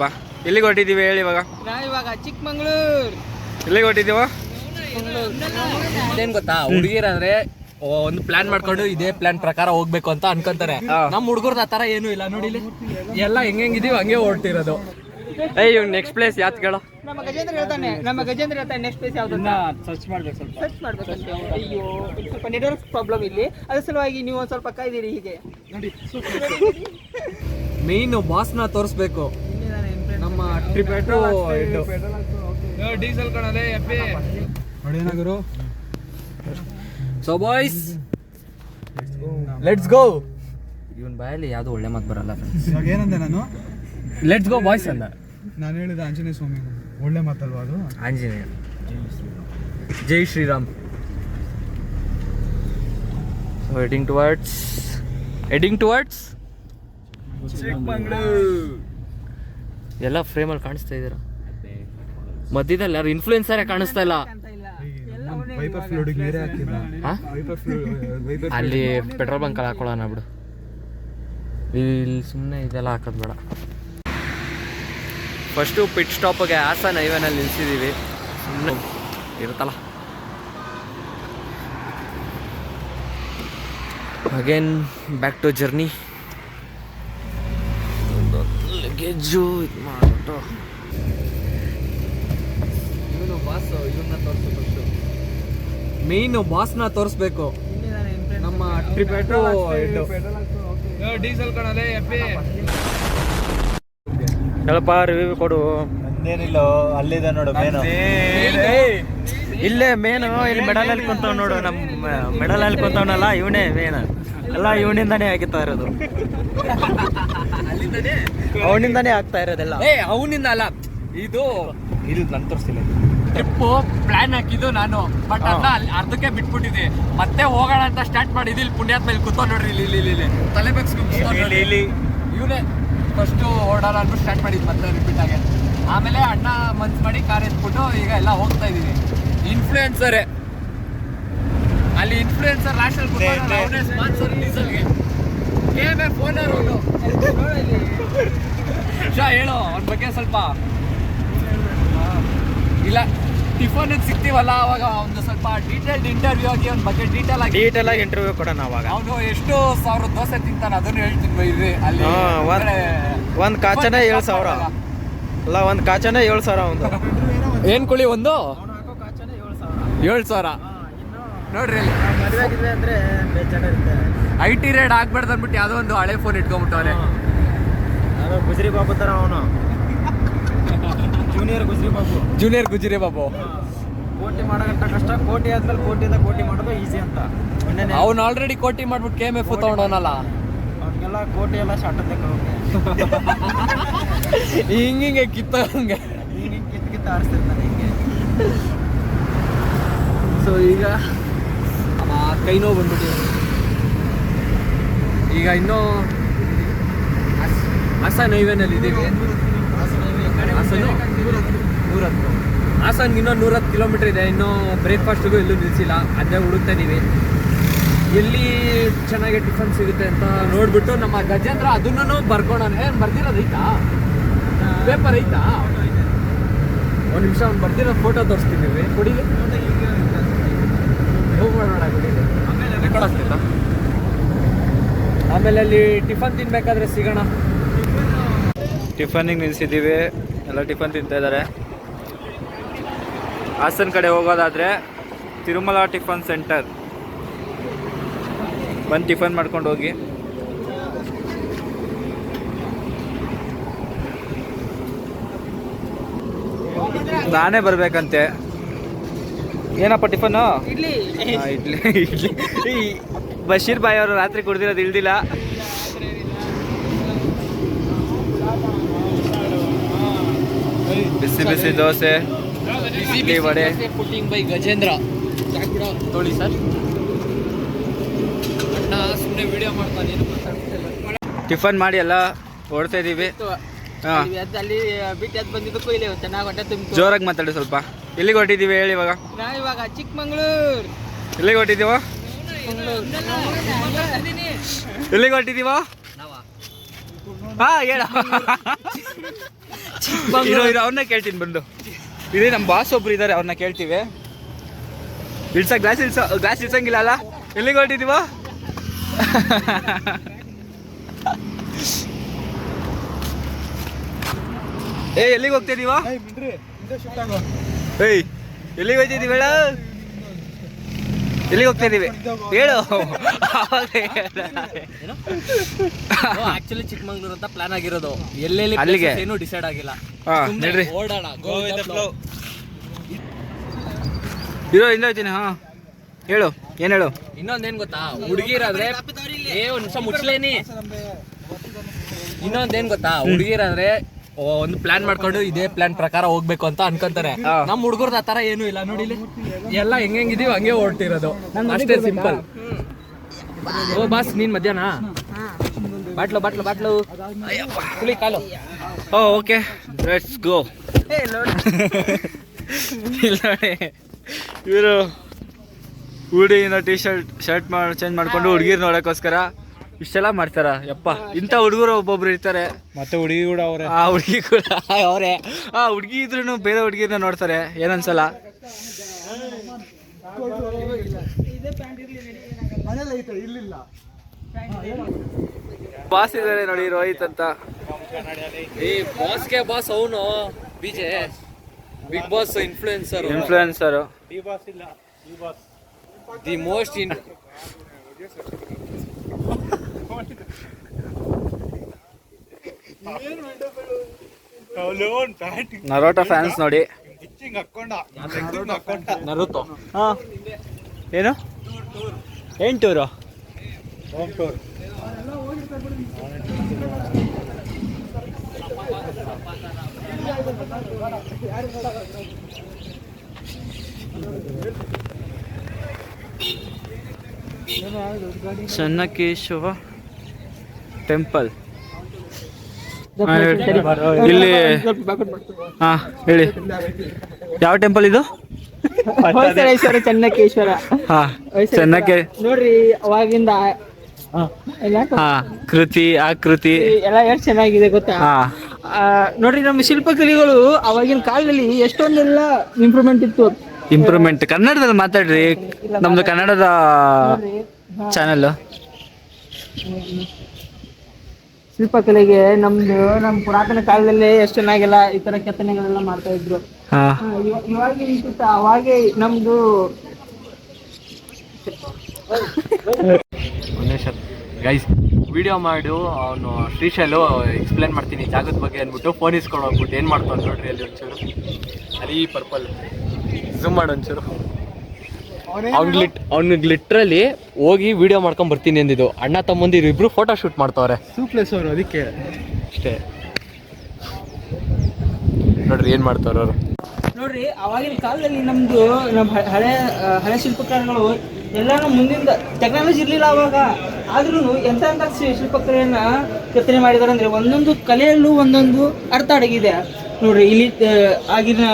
ಸ್ವಲ್ಪ ಎಲ್ಲಿಗೆ ಹೊಟ್ಟಿದ್ದೀವಿ ಹೇಳಿ ಇವಾಗ? ನಾವು ಇವಾಗ ಚಿಕ್ಕಮಂಗ್ಳೂರ್. ಎಲ್ಲಿಗೆ ಹೊಟ್ಟಿದ್ದೀವ ಏನ್ ಗೊತ್ತಾ? ಹುಡುಗಿರಂದ್ರೆ ಒಂದು ಪ್ಲಾನ್ ಮಾಡ್ಕೊಂಡು ಇದೇ ಪ್ಲಾನ್ ಪ್ರಕಾರ ಹೋಗ್ಬೇಕು ಅಂತ ಅನ್ಕೊಂತಾರೆ. ನಮ್ಮ ನಮ್ ಆ ತರ ಏನು ಇಲ್ಲ ನೋಡಿ ಇಲ್ಲಿ ಎಲ್ಲ ಹೆಂಗ್ ಹೆಂಗಿದೀವಿ ಹಂಗೆ ಹೊರಟಿರೋದು. ಏಯ್ ಇವ್ ನೆಕ್ಸ್ಟ್ ಪ್ಲೇಸ್ ಯಾತ್ ಕೇಳೋ. ನಮ್ಮ ಗಜೇಂದ್ರ ಹೇಳ್ತಾನೆ ನಮ್ಮ ಗಜೇಂದ್ರ ಹೇಳ್ತಾನೆ ನೆಕ್ಸ್ಟ್ ಪ್ಲೇಸ್ ಯಾವ್ದು ಸರ್ಚ್ ಮಾಡ್ಬೇಕು ಸ್ವಲ್ಪ. ಸರ್ಚ್ ಮಾಡ್ಬೇಕು ಅಯ್ಯೋ ಸ್ವಲ್ಪ ನೆಟ್ವರ್ಕ್ ಪ್ರಾಬ್ಲಮ್ ಇಲ್ಲಿ. ಅದ್ರ ಸಲುವಾಗಿ ನೀವು ಒಂದ್ ಸ್ವಲ್ಪ ಕಾಯ್ದಿರಿ ಹೀಗೆ. ಮೇನ್ ಬಾಸ್ನ ತೋರಿಸ್ಬೇಕು. ನಮ್ಮ ಟ್ರಿಪ್ ಡೀಸೆಲ್ ಕಣಲೆ ಹೊಡೆಯನಗರು ಸೊ ಬಾಯ್ಸ್ ಲೆಟ್ಸ್ ಗೋ ಇವನ್ ಬಾಯಲ್ಲಿ ಯಾವ್ದು ಒಳ್ಳೆ ಮಾತು ಬರಲ್ಲ ಇವಾಗ ಏನಂದೆ ನಾನು? ಲೆಟ್ಸ್ ಗೋ ಬಾಯ್ಸ್ ಅಂದ. ನಾನು ಹೇಳಿದ ಆಂಜನೇಯ ಸ್ವಾಮಿ ಒಳ್ಳೆ ಮಾತಲ್ವಾ ಅದು? ಆಂಜನೇಯ. ಜೈ Shriram. Heading towards heading towards ಎಲ್ಲ ಫ್ರೇಮಲ್ಲಿ ಕಾಣಿಸ್ತಾ ಇದ್ದೀರಾ? ಮಧ್ಯದಲ್ಲಿ ಯಾರು ಇನ್ಫ್ಲೂಯೆನ್ಸರೇ ಕಾಣಿಸ್ತಾ ಇಲ್ಲ. ಅಲ್ಲಿ ಪೆಟ್ರೋಲ್ ಬಂಕ್ ಹಾಕೊಳ್ಳೋಣ ಬಿಡು. ಇಲ್ಲಿ ಸುಮ್ಮನೆ ಇದೆಲ್ಲ ಹಾಕೋದು ಬೇಡ. ಫಸ್ಟು ಪಿಟ್ ಸ್ಟಾಪ್ಗೆ ಹಾಸನ ಹೈವೇನಲ್ಲಿ ನಿಲ್ಸಿದ್ದೀವಿ ಸುಮ್ಮನೆ ಇರುತ್ತಲ್ಲ. Again back to journey luggage ಇದು ಮಾಡ್ಬಿಟ್ಟು ಇವನು ಬಾಸ್ ಇವನ್ನ ತೋರಿಸ್ಬೇಕು. ಮೇನ್ ಬಾಸ್ನ ತೋರಿಸ್ಬೇಕು ನಮ್ಮ ಟ್ರಿಪ್ ಡೀಸೆಲ್ ಕಣಲೆ ಹೇಳಪ್ಪ ರಿವ್ಯೂ ಕೊಡು. ನಂದೇನಿಲ್ಲ ಅಲ್ಲಿದೆ ನೋಡು ಮೇನು ಇಲ್ಲೇ ಮೇನು ಇಲ್ಲಿ ಮೆಡಲಲ್ಲಿ ಕುಂತವ್ ನೋಡು ನಮ್ಮ ಮೆಡಲಲ್ಲಿ ಕುಂತವನಲ್ಲ ಇವನೇ ಮೇನ್ ಎಲ್ಲ ಇವನಿಂದಾನೇ ಆಗಿತ್ತಾ ಇರೋದು. ಅವನಿಂದಾನೇ ಆಗ್ತಾ ಇರೋದೆಲ್ಲ. ಏ ಅವನಿಂದ ಅಲ್ಲ. ಇದು ಇದು ನನ್ ತೋರಿಸ್ತಿಲ್ಲ ಟ್ರಿಪ್ ಪ್ಲಾನ್ ಹಾಕಿದ್ದು ನಾನು. ಬಟ್ ಅದನ್ನ ಅಲ್ಲಿ ಅರ್ಧಕ್ಕೆ ಬಿಟ್ಬಿಟ್ಟಿದ್ದೆ. ಮತ್ತೆ ಹೋಗೋಣ ಅಂತ ಸ್ಟಾರ್ಟ್ ಮಾಡಿದ್ದು ಇಲ್ಲಿ ಪುಣ್ಯಾತ್ ಮೇಲೆ ಕೂತ್ಕೊಂಡು ನೋಡ್ರಿ ಇಲ್ಲಿ ಇಲ್ಲಿ ಇಲ್ಲಿ, ತಲೆ ಇಲ್ಲಿ ಇಲ್ಲಿ ಇವನೇ ಫಸ್ಟು ಓಡಾಡ ಅಂದ್ಬಿಟ್ಟು ಸ್ಟಾರ್ಟ್ ಮಾಡಿದ್ದು ಮತ್ತೆ ರಿಪೀಟ್ ಆಗಿ. ಆಮೇಲೆ ಅಣ್ಣ ಮನ್ಸ್ ಮಾಡಿ ಕಾರ್ ಎತ್ಬಿಟ್ಟು ಈಗ ಎಲ್ಲ ಹೋಗ್ತಾ ಇದ್ದೀನಿ ಇನ್ಫ್ಲೂಯೆನ್ಸರೇ ಅಲ್ಲಿ ಇನ್ಫ್ಲೂಯೆನ್ಸರ್ ರಾಶಲ್ ಅವನೇ ಸ್ಪಾನ್ಸರ್ ಡೀಸೆಲ್ಗೆ ಫೋನರ್ ಅವನು ಶಾ ಹೇಳು ಅವ್ನ ಬಗ್ಗೆ ಸ್ವಲ್ಪ. ಇಲ್ಲ ಟಿಫನ್ ಸಿಗ್ತೀವಲ್ಲ ಅವಾಗ ಒಂದು ಸ್ವಲ್ಪ ಡೀಟೇಲ್ಡ್ ಇಂಟರ್ವ್ಯೂ ಆಗಿ ಅವ್ನ ಬಗ್ಗೆ ಡೀಟೇಲ್ ಆಗಿ ಡೀಟೇಲ್ ಆಗಿ ಇಂಟರ್ವ್ಯೂ ಕೊಡೋಣ ಅವಾಗ. ಅವನು ಎಷ್ಟು ಸಾವಿರ ದೋಸೆ ತಿಂತಾನೆ ಅದನ್ನು ಹೇಳ್ತೀನಿ ಇಲ್ಲಿ ಅಲ್ಲಿ ಒಂದು ಒಂದ್- ಕಡೆ ಒಂದ್ ಕಾಚನೇ ಏಳು ಸಾವಿರ. ಅಲ್ಲ ಒಂದು ಕಾಚನ ಏಳು ಸಾವಿರ ಒಂದು. ಏನ್ ಕುಳಿ ಒಂದು? ಏಳು ಸಾವಿರ. ನೋಡ್ರಿ ಅಲ್ಲಿ. ಮದುವೆ ಆಗಿದ್ರೆ ಅಂದ್ರೆ ಐ ಟಿ ರೇಡ್ ಆಗ್ಬಾರ್ದು ಅಂದ್ಬಿಟ್ಟು ಯಾವ್ದೋ ಒಂದು ಹಳೆ ಫೋನ್ ಇಟ್ಕೊಂಡ್ಬಿಟ್ಟವ್ರೆ ಗುಜರಿ ಬಾಬು ತರ ಅವನು. ಜೂನಿಯರ್ ಗುಜರಿ ಬಾಬು. ಜೂನಿಯರ್ ಗುಜರಿ ಬಾಬು. ಕೋಟಿ ಮಾಡೋಗಂಟ ಕಷ್ಟ. ಕೋಟಿ ಆದ್ಮೇಲೆ ಕೋಟಿಯಿಂದ ಕೋಟಿ ಮಾಡೋದು ಈಸಿ ಅಂತ. ಅವ್ನು ಆಲ್ರೆಡಿ ಕೋಟಿ ಮಾಡ್ಬಿಟ್ಟು ಕೆ ಎಂ ಎಫ್ ತಗೊಂಡವನಲ್ಲ. ಅವ್ನಿಗೆಲ್ಲ ಕೋಟಿ ಎಲ್ಲ ಶಾರ್ಟ್ ಹಿಂಗೆ ಹಿಂಗಿಂಗೆ ಕಿತ್ತಂಗೆ ಹಿಂಗೆ. ಕಿತ್ ಕಿತ್ತ ಆರಿಸ್ತಿರ್ತಾನೆ ಹಿಂಗೆ. ಸೊ ಈಗ ಕೈ ನೋವು ಬಂದ್ಬಿಟ್ಟು ಈಗ ಇನ್ನೂ ಹಾಸನ್ ಹೈವೇನಲ್ಲಿ ಇದ್ದೀವಿ ಹಾಸನ? ನೂರತ್ತು ಹಾಸನ್ಗೆ ಇನ್ನೂ ನೂರತ್ತು ಕಿಲೋಮೀಟರ್ ಇದೆ. ಇನ್ನೂ ಬ್ರೇಕ್ಫಾಸ್ಟಿಗೂ ಎಲ್ಲೂ ನಿಲ್ಲಿಸಿಲ್ಲ ಅದೇ ಹುಡುಕ್ತಾ ನೀವು ಎಲ್ಲಿ ಚೆನ್ನಾಗಿ ಟಿಫನ್ ಸಿಗುತ್ತೆ ಅಂತ ನೋಡ್ಬಿಟ್ಟು ನಮ್ಮ ಗಜೇಂದ್ರ ಅದನ್ನೂ ಬರ್ಕೊಳೋಣ ಏನು ಬರ್ದಿರೋದು ಐತಾ? ಪೇಪರ್ ಐತಾ? ಒಂದು ನಿಮಿಷ ಅವ್ನು ಬರ್ದಿರೋ ಫೋಟೋ ತೋರಿಸ್ತೀನಿ ಕೊಡಿಲಿ ಹೋಗಿ ಆಮೇಲೆ ಅಲ್ಲಿ ಟಿಫನ್ ತಿನ್ಬೇಕಾದ್ರೆ ಸಿಗೋಣ. ಟಿಫನಿಗೆ ನಿಲ್ಸಿದ್ದೀವಿ. ಎಲ್ಲ ಟಿಫನ್ ತಿಂತಾ ಇದ್ದಾರೆ. ಹಾಸನ್ ಕಡೆ ಹೋಗೋದಾದ್ರೆ ತಿರುಮಲ ಟಿಫನ್ ಸೆಂಟರ್. ಬಂದು ಟಿಫನ್ ಮಾಡ್ಕೊಂಡು ಹೋಗಿ. ನಾನೇ ಬರಬೇಕಂತೆ. ಏನಪ್ಪ ಆ, ಇಡ್ಲಿ ಇಡ್ಲಿ. ಬಶೀರ್ ಬಾಯ್ ಅವರು ರಾತ್ರಿ ಕುಡ್ದಿರೋದು ಇಳ್ದಿಲ್ಲ ಬಿಸಿ ಬಿಸಿ dosa idli vada. Putting by Gajendra. ತೋಳಿ sir. ಅಣ್ಣ ಸುಮ್ಮನೆ ವಿಡಿಯೋ ಮಾಡ್ತಾನೆ ಟಿಫನ್ ಮಾಡಿ ಎಲ್ಲ ಓಡ್ತಾ ಇದೀವಿ. ಅಲ್ಲಿ ಬಿಟ್ಟು ಎದ್ದು ಬಂದಿದ್ದಕ್ಕೂ ಇಲ್ಲಿ ಚೆನ್ನಾಗಿ ಹೊಟ್ಟೆ ತುಂಬ ಜೋರಾಗಿ ಮಾತಾಡಿ ಸ್ವಲ್ಪ. ಎಲ್ಲಿಗೆ ಹೊಟ್ಟಿದ್ದೀವಿ ಹೇಳಿ ಇವಾಗ? ನಾವು ಇವಾಗ ಚಿಕ್ಕಮಂಗ್ಳೂರು. ಎಲ್ಲಿಗೆ ಹೊಟ್ಟಿದ್ದೀವ ಎಲ್ಲಿಗೆ ಹೊಟ್ಟಿದ್ದೀವ ಹಾ ಹೇಳ. ಇರೋ ಇರೋ ಅವ್ರನ್ನ ಕೇಳ್ತೀನಿ ಬಂದು. ಇದೇ ನಮ್ಮ ಬಾಸ್ ಒಬ್ರು ಇದ್ದಾರೆ ಅವ್ರನ್ನ ಕೇಳ್ತೀವಿ. ಇಳ್ಸ ಗ್ಲಾಸ್ ಇಳ್ಸ ಗ್ಲಾಸ್ ಇಳ್ಸಂಗಿಲ್ಲ ಅಲ್ಲ? ಎಲ್ಲಿಗೆ ಹೊರಟಿದೀವ ಏ ಎಲ್ಲಿಗೆ ಹೋಗ್ತಿದೀವ ಏಯ್ ಎಲ್ಲಿಗೆ ಹೋಗ್ತಿದೀವಿ ಹೇಳ? ಎಲ್ಲಿಗೆ ಹೋಗ್ತಾ ಇದೀವಿ ಹೇಳು. ಆಕ್ಚುಲಿ ಚಿಕ್ಕಮಂಗ್ಳೂರ್ ಅಂತ ಪ್ಲಾನ್ ಆಗಿರೋದು. ಎಲ್ಲೆಲ್ಲಿ ಅಲ್ಲಿಗೆ? ಏನು ಡಿಸೈಡ್ ಆಗಿಲ್ಲ. ನಡ್ರಿ. ಓಡೋಣ. ಇರೋ ಇಂದ ಹೋಗ್ತೀನಿ ಹಾ. ಹೇಳು ಏನ್ ಹೇಳು? ಇನ್ನೊಂದೇನ್ ಗೊತ್ತಾ? ಹುಡುಗಿರಾದ್ರೆ ಏ ಒಂದ್ ನಿಮಿಷ ಮುಟ್ಲೇನಿ ಇನ್ನೊಂದೇನ್ ಗೊತ್ತಾ? ಹುಡುಗಿರಾದ್ರೆ ಒಂದು ಪ್ಲಾನ್ ಮಾಡ್ಕೊಂಡು ಇದೇ ಪ್ಲಾನ್ ಪ್ರಕಾರ ಹೋಗ್ಬೇಕು ಅಂತ ಅನ್ಕೊಂತಾರೆ. ನಮ್ಮ ನಮ್ ಆ ಆತರ ಏನು ಇಲ್ಲ ನೋಡಿಲಿ ಎಲ್ಲ ಹೆಂಗ್ ಹೆಂಗಿದೀವಿ ಹಂಗೆ ಹೊರಟಿರೋದು ಅಷ್ಟೇ ಸಿಂಪಲ್ ಓ ಬಾಸ್ ನೀನ್ ಮಧ್ಯಾಹ್ನ? Bottle bottle bottle. ಕುಳಿ ಕಾಲು. Oh okay. ಲೆಟ್ಸ್ ಗೋ ಇಲ್ಲ ನೋಡಿ ಇವರು ಹುಡುಗಿನ ಟೀ ಶರ್ಟ್ ಶರ್ಟ್ ಮಾಡಿ ಚೇಂಜ್ ಮಾಡ್ಕೊಂಡು ಹುಡುಗಿರ್ ನೋಡೋಕ್ಕೋಸ್ಕರ ಇಷ್ಟೆಲ್ಲ ಮಾಡ್ತಾರ? ಯಪ್ಪ ಇಂಥ ಹುಡುಗರು ಒಬ್ಬೊಬ್ರು ಇರ್ತಾರೆ. ಮತ್ತೆ ಹುಡುಗಿ ಕೂಡ ಅವ್ರೆ. ಆ ಹುಡುಗಿ ಕೂಡ ಅವರೇ. ಆ ಹುಡುಗಿ ಇದ್ರೂ ಬೇರೆ ಹುಡುಗಿನ ನೋಡ್ತಾರೆ ಏನನ್ಸಲ್ಲ? ಬಾಸ್ ಇದ್ದಾರೆ ನೋಡಿ ರೋಹಿತ್ ಅಂತ. ಈ ಬಾಸ್ಗೆ ಬಾಸ್ ಅವನು ಬಿಜೆ big boss influencer influencer the most in ನರೋಟ fans ನೋಡಿ. ನರುತ್ತೋ ಹಾ. ಏನು? ಎಂಟೂರು ಚೆನ್ನಕೇಶವ ಟೆಂಪಲ್ ಇಲ್ಲಿ ಹಾ ಹೇಳಿ. ಯಾವ ಟೆಂಪಲ್ ಇದು? ಹೊಯ್ಸಳೇಶ್ವರ ಚೆನ್ನಕೇಶ್ವರ. ಹಾ ಚೆನ್ನಕ್ಕೆ ನೋಡ್ರಿ ಅವಾಗಿಂದ ಹಾ. ಕೃತಿ ಆಕೃತಿ. ಎಲ್ಲ ಎಷ್ಟು ಚೆನ್ನಾಗಿದೆ ಗೊತ್ತಾ? ನೋಡ್ರಿ ನಮ್ಮ ಶಿಲ್ಪಕಲೆಗಳು ಅವಾಗಿನ ಕಾಲದಲ್ಲಿ ಎಷ್ಟೊಂದೆಲ್ಲ ಇಂಪ್ರೂವ್ಮೆಂಟ್ ಇತ್ತು. ಇಂಪ್ರೂವ್ಮೆಂಟ್ ಕನ್ನಡದಲ್ಲಿ ಮಾತಾಡ್ರಿ. ನಮ್ದು ಕನ್ನಡದ ಚಾನಲ್ ಶಿಲ್ಪಕಲೆಗೆ ನಮ್ದು ನಮ್ಮ ಪುರಾತನ ಕಾಲದಲ್ಲಿ ಎಷ್ಟು ಚೆನ್ನಾಗೆಲ್ಲ ಈ ತರ ಕೆತ್ತನೆಗಳೆಲ್ಲ ಮಾಡ್ತಾ ಇದ್ರು. ಹಾ. ಇವಾಗ ಅವಾಗೆ ನಮ್ದು ಗೈಸ್ ವಿಡಿಯೋ ಮಾಡು ಅವನು ಶ್ರೀಶೈಲು ಎಕ್ಸ್ಪ್ಲೇನ್ ಮಾಡ್ತೀನಿ ಜಾಗದ ಬಗ್ಗೆ ಅಂದ್ಬಿಟ್ಟು ಫೋನ್ ಇಸ್ಕೊಂಡು ಹೋಗ್ಬಿಟ್ಟು ಏನು ಮಾಡ್ತಾನೆ ನೋಡ್ರಿ ಅಲ್ಲಿ ಒಂಚೂರು. ಅಲ್ಲಿ ಪರ್ಪಲ್ ಝೂಮ್ ಮಾಡು ಒಂಚೂರು. ಅವ್ನ್ ಗ್ಲಿಟ್ ಅವ್ನಿಗೆ ಲಿಟ್ರಲಿ ಹೋಗಿ ವಿಡಿಯೋ ಮಾಡ್ಕೊಂಡ್ ಬರ್ತೀನಿ ಅಂದಿದ್ದು. ಅಣ್ಣ ತಮ್ಮಂದಿರು ಇಬ್ರು ಫೋಟೋ ಶೂಟ್ ಮಾಡ್ತಾವ್ರೆ. ಸೂಪ್ಲೆಸ್ ಅವರು ಅದಕ್ಕೆ. ಅಷ್ಟೇ. ನೋಡ್ರಿ ಏನ್ ಮಾಡ್ತಾರ ಅವರು. ನೋಡ್ರಿ ಅವಾಗಿನ ಕಾಲದಲ್ಲಿ ನಮ್ದು ನಮ್ಮ ಹಳೆ ಹಳೆ ಶಿಲ್ಪಕಾರಗಳು ಎಲ್ಲಾನು ಮುಂದಿಂದ ಟೆಕ್ನಾಲಜಿ ಇರ್ಲಿಲ್ಲ ಅವಾಗ. ಆದ್ರೂ ಎಂತ ಎಂತ ಶಿಲ್ಪಕಲೆಯನ್ನ ಕೆತ್ತನೆ ಮಾಡಿದಾರೆ ಅಂದ್ರೆ ಒಂದೊಂದು ಕಲೆಯಲ್ಲೂ ಒಂದೊಂದು ಅರ್ಥ ಅಡಗಿದೆ. ನೋಡ್ರಿ ಇಲ್ಲಿ ಆಗಿನ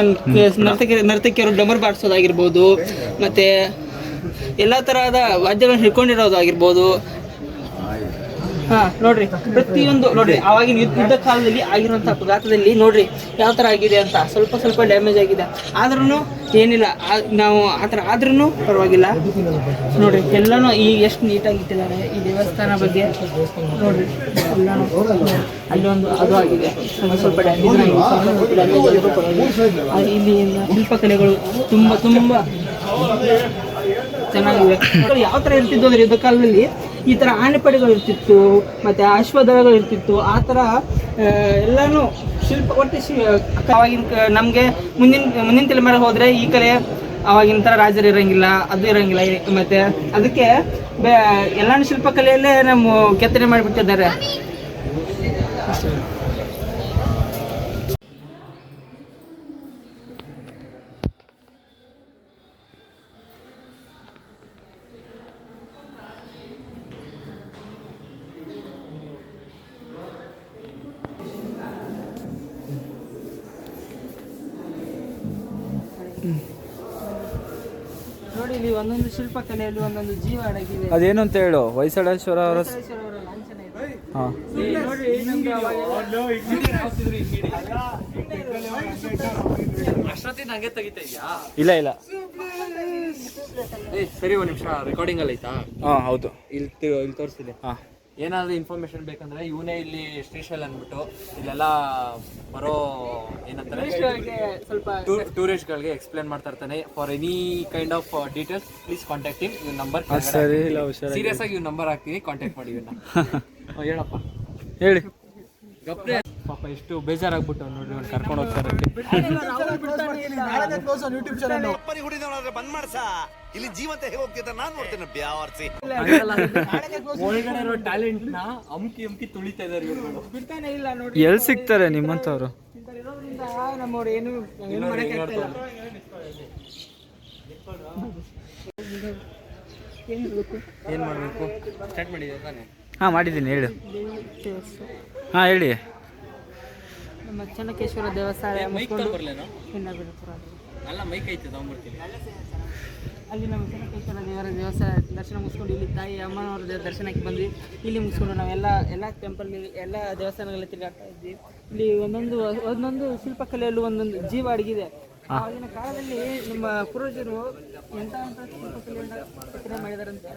ನರ್ತಕಿ ನರ್ತಕಿಯರು ಡಮರ್ ಬಾರಿಸೋದಾಗಿರ್ಬೋದು ಮತ್ತೆ ಎಲ್ಲ ತರಹದ ವಾದ್ಯಗಳನ್ನ ಹಿಡ್ಕೊಂಡಿರೋದಾಗಿರ್ಬೋದು ಹಾ, ನೋಡ್ರಿ. ಪ್ರತಿಯೊಂದು, ನೋಡ್ರಿ ಅವಾಗಿನ ಯುದ್ಧ ಕಾಲದಲ್ಲಿ ಆಗಿರುವಂತಹ ಅಪಘಾತದಲ್ಲಿ ನೋಡ್ರಿ ಯಾವ ತರ ಆಗಿದೆ ಅಂತ. ಸ್ವಲ್ಪ ಸ್ವಲ್ಪ ಡ್ಯಾಮೇಜ್ ಆಗಿದೆ. ಆದ್ರೂ ಏನಿಲ್ಲ. ನಾವು ಆ ಥರ ಆದ್ರೂ ಪರವಾಗಿಲ್ಲ. ನೋಡ್ರಿ, ಎಲ್ಲಾನು ಈ ಎಷ್ಟು ನೀಟಾಗಿ ಇಟ್ಟಿದ್ದಾರೆ ಈ ದೇವಸ್ಥಾನ ಬಗ್ಗೆ. ನೋಡ್ರಿ ಅಲ್ಲಿ ಒಂದು ಅದು ಆಗಿದೆ. ಸ್ವಲ್ಪ ಡ್ಯಾಮೇಜ್ ಆಗಿದೆ. ಇಲ್ಲಿ ಶಿಲ್ಪಕಲೆಗಳು ತುಂಬ ತುಂಬ ಚೆನ್ನಾಗಿವೆ. ಯಾವ ತರ ಇರ್ತಿದ್ದು ಅಂದ್ರೆ ಯುದ್ಧ ಕಾಲದಲ್ಲಿ ಈ ಥರ ಆನೆಪಡೆಗಳು ಇರ್ತಿತ್ತು, ಮತ್ತು ಅಶ್ವದಳಗಳು ಇರ್ತಿತ್ತು, ಆ ಥರ ಎಲ್ಲನೂ ಶಿಲ್ಪ, ಒಟ್ಟು ಶಿ, ಅವಾಗಿನ ನಮ್ಗೆ ಮುಂದಿನ ಮುಂದಿನ ತಲೆಮಾರಿಗೆ ಹೋದರೆ ಈ ಕಲೆ ಅವಾಗಿನ ಥರ ರಾಜರು ಇರೋಂಗಿಲ್ಲ, ಅದು ಇರೋಂಗಿಲ್ಲ ಮತ್ತೆ ಅದಕ್ಕೆ ಬೆ- ಎಲ್ಲಾನು ಶಿಲ್ಪಕಲೆಯಲ್ಲೇ ನಮ್ಮ ಕೆತ್ತನೆ ಮಾಡಿಬಿಟ್ಟಿದ್ದಾರೆ. ಇಲ್ಲಿ ಒಂದೊಂದು ಶಿಲ್ಪಕಲೆಯಲ್ಲಿ ಒಂದೊಂದು ಜೀವ ಅಡಗಿದೆ. ಅದೇನು ಅಂತ ಹೇಳು? ಹೊಯ್ಸಳೇಶ್ವರ ಅವರ ಹಾಂ. ಇಲ್ಲ ಇಲ್ಲ. ಸರಿ ಒಂದು ನಿಮಿಷ ರೆಕಾರ್ಡಿಂಗ್ ಅಲ್ಲಿ ಆಯ್ತಾ? ಹಾಂ ಹೌದು. ಇಲ್ಲಿ ಇಲ್ಲಿ ತೋರಿಸ್ತಿದೆ ಹಾಂ. ಏನಾದ್ರು ಇನ್ಫಾರ್ಮೇಶನ್ ಬೇಕಂದ್ರೆ ಇವನೇ ಇಲ್ಲಿ ಶ್ರೀಶೈಲ್ ಅಂದ್ಬಿಟ್ಟು ಇಲ್ಲೆಲ್ಲ ಬರೋ ಏನಂತಾರೆ? ಸ್ವಲ್ಪ ಟೂರಿಸ್ಟ್ ಗಳಿಗೆ ಎಕ್ಸ್ಪ್ಲೇನ್ ಮಾಡ್ತಾ ಇರ್ತಾನೆ. For any kind of details please contact in ಇವ್ ನಂಬರ್ ಸರಿ ಇಲ್ಲ ಹುಷಾರಾಗಿ ಸೀರಿಯಸ್ ಆಗಿ ಇವ್ ನಂಬರ್ ಹಾಕ್ತೀನಿ. ಕಾಂಟ್ಯಾಕ್ಟ್ ಮಾಡಿ ಇವನ್ನ ಹೇಳಪ್ಪ. ಹೇಳಿ. ಗಪ್ರೆ ಪಾಪ ಎಷ್ಟು ಬೇಜಾರಾಗ್ಬಿಟ್ಟು ನೋಡಿ ನೋಡ್ರಿ ಅವ್ನು ಕರ್ಕೊಂಡು ಹೋಗ್ತಾರೆ. ಬಂದ್ ಮಾಡ್ಸ ಇಲ್ಲಿ ಜೀವಂತ ಹೇಗೆ ಹೋಗ್ತಿದ್ದ ನಾನ್ ನೋಡ್ತೇನೆ ಬ್ಯಾವರ್ಸಿ ಒಳಗಡೆ ಇರೋ ಟ್ಯಾಲೆಂಟ್ನ ಅಮ್ಕಿ ಅಮ್ಕಿ ತುಳಿತಾ ಇದಾರೆ ಇವ್ರುಗಳು ಬಿಡ್ತಾನೆ ಇಲ್ಲ ನೋಡಿ ಎಲ್ಲಿ ಸಿಗ್ತಾರೆ ನಿಮ್ಮಂಥವ್ರು? ಇಂಥವ್ರು ಇರೋದ್ರಿಂದ ನಮ್ಮವ್ರು ಏನು ಏನು ಇಲ್ಲ ಏನ್ ಹೇಳ್ಬೇಕು? ಏನ್ ಮಾಡ್ಬೇಕು ಸ್ಟಾರ್ಟ್ ತಾನೆ? ಹಾಂ ಮಾಡಿದ್ದೀನಿ ಹೇಳು. ಹಾಂ ಹೇಳಿ. ನಮ್ಮ ಚೆನ್ನಕೇಶ್ವರ ದೇವಸ್ಥಾನ ಮೈಕ್ ಮುಗಿಸ್ಕೊಂಡು ಬರ್ಲೇನೋ ಅಲ್ಲ. ಮೈಕ್ ಐತೆ ತಗೊಂಡ್ಬರ್ತೀನಿ. ಅಲ್ಲಿ ನಮ್ಮ ಚೆನ್ನಕೇಶ್ವರ ದೇವರ ದೇವಸ್ಥಾನ ದರ್ಶನ ಮುಗಿಸ್ಕೊಂಡು ಇಲ್ಲಿ ತಾಯಿ ಅಮ್ಮನವರ ದರ್ಶನಕ್ಕೆ ಬಂದ್ವಿ. ಇಲ್ಲಿ ಮುಗಿಸ್ಕೊಂಡು ನಾವೆಲ್ಲ ಎಲ್ಲ ಟೆಂಪಲ್ ಎಲ್ಲ ದೇವಸ್ಥಾನಗಳಲ್ಲಿ ತಿರುಗಾಡ್ತಾ ಇದ್ವಿ. ಇಲ್ಲಿ ಒಂದೊಂದು ಒಂದೊಂದು ಶಿಲ್ಪಕಲೆಯಲ್ಲೂ ಒಂದೊಂದು ಜೀವ ಅಡಗಿದೆ. ಆಗಿನ ಕಾಲದಲ್ಲಿ ನಮ್ಮ ಪೂರ್ವಜರು ಎಂತ ಅಂತ ಶಿಲ್ಪಕಲೆಯನ್ನ ಕೆತ್ತನೆ ಮಾಡಿದಾರಂತೆ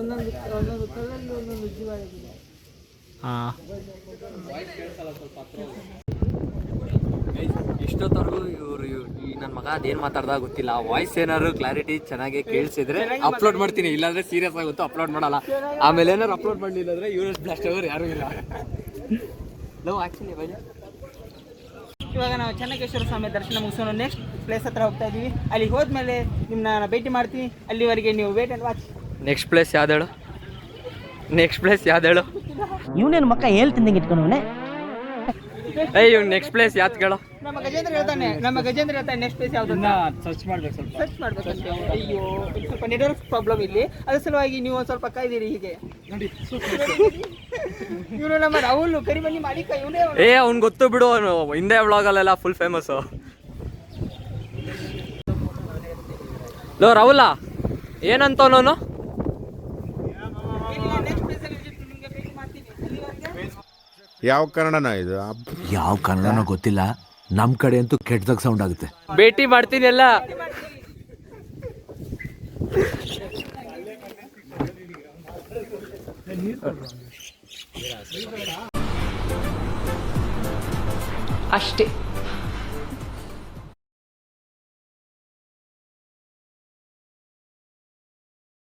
ಒಂದೊಂದು ಒಂದೊಂದು ಕಲ್ಲಲ್ಲಿ ಒಂದೊಂದು ಜೀವ ಅಡಗಿದೆ. ಹಾಂ ಇಷ್ಟೊತ್ತವರೆಗೂ ಇವ್ರು ಈ ನನ್ನ ಮಗ ಏನು ಮಾತಾಡ್ದ ಗೊತ್ತಿಲ್ಲ. ವಾಯ್ಸ್ ಏನಾದ್ರು ಕ್ಲಾರಿಟಿ ಚೆನ್ನಾಗಿ ಕೇಳಿಸಿದ್ರೆ ಅಪ್ಲೋಡ್ ಮಾಡ್ತೀನಿ. ಇಲ್ಲಾಂದ್ರೆ ಸೀರಿಯಸ್ ಆಗುತ್ತೋ ಅಪ್ಲೋಡ್ ಮಾಡಲ್ಲ. ಆಮೇಲೆ ಏನಾದ್ರು ಅಪ್ಲೋಡ್ ಮಾಡಲಿಲ್ಲ ಅಂದ್ರೆ ಯೂಎಸ್ ಬ್ಲಾಸ್ಟ್ ಅವರು ಯಾರು ಇಲ್ಲ. ಲವ್ ಆಕ್ಚುಲಿ ಇವಾಗ ನಾವು ಚೆನ್ನಕೇಶ್ವರ ಸ್ವಾಮಿ ದರ್ಶನ ಮುಗಿಸೋಣ. ನೆಕ್ಸ್ಟ್ ಪ್ಲೇಸ್ ಹತ್ರ ಹೋಗ್ತಾ ಇದೀವಿ. ಅಲ್ಲಿ ಹೋದ್ಮೇಲೆ ನಿಮ್ಮನ್ನ ಭೇಟಿ ಮಾಡ್ತೀನಿ. ಅಲ್ಲಿವರೆಗೆ ನೀವು wait and watch next place ಯಾವ್ದೇಳು next place ಯಾವ್ದೇಳು ಇವನೇನು ಮಕ್ಕ ಹೇಳ್ತಿದ್ದಂಗೆ ಇಟ್ಕೊಂಡವನೇ ಏಯ್ ಇವ್ ನೆಕ್ಸ್ಟ್ ಪ್ಲೇಸ್ ಯಾತ್ ಕೇಳೋ. ನಮ್ಮ ಗಜೇಂದ್ರ ಹೇಳ್ತಾನೆ ನಮ್ಮ ಗಜೇಂದ್ರ ಹೇಳ್ತಾನೆ ನೆಕ್ಸ್ಟ್ ಪ್ಲೇಸ್ ಯಾವ್ದು ಸರ್ಚ್ ಮಾಡ್ಬೇಕು ಸ್ವಲ್ಪ. ಸರ್ಚ್ ಮಾಡ್ಬೇಕು ಅಯ್ಯೋ ಸ್ವಲ್ಪ ನೆಟ್ವರ್ಕ್ ಪ್ರಾಬ್ಲಮ್ ಇಲ್ಲಿ. ಅದ್ರ ಸಲುವಾಗಿ ನೀವು ಒಂದು ಸ್ವಲ್ಪ ಕಾಯ್ದಿರಿ ಹೀಗೆ. ನೋಡಿ ಇವನು ನಮ್ಮ ರಾಹುಲ್ ಕರಿಮನಿ ಮಾಲೀಕ ಇವನೇ ಏ ಅವ್ನ್ ಗೊತ್ತು ಬಿಡು ಅವನು ಹಿಂದೆ ವ್ಲಾಗಲ್ಲೆಲ್ಲ ಫುಲ್ ಫೇಮಸ್ ಲೋ ರಾಹುಲ ಏನಂತ ಅವನು ನೆಕ್ಸ್ಟ್ ಪ್ಲೇಸ್ ಅಲ್ಲಿ ನಿಮಗೆ ಭೇಟಿ ಮಾಡ್ತೀನಿ ಅಲ್ಲಿವರೆಗೆ ಯಾವ ಕನ್ನಡನ ಇದು? ಯಾವ ಕನ್ನಡನೋ ಗೊತ್ತಿಲ್ಲ. ನಮ್ ಕಡೆ ಅಂತೂ ಕೆಟ್ಟದಾಗ ಸೌಂಡ್ ಆಗುತ್ತೆ. ಭೇಟಿ ಮಾಡ್ತೀನಿ ಎಲ್ಲ. ಅಷ್ಟೇ.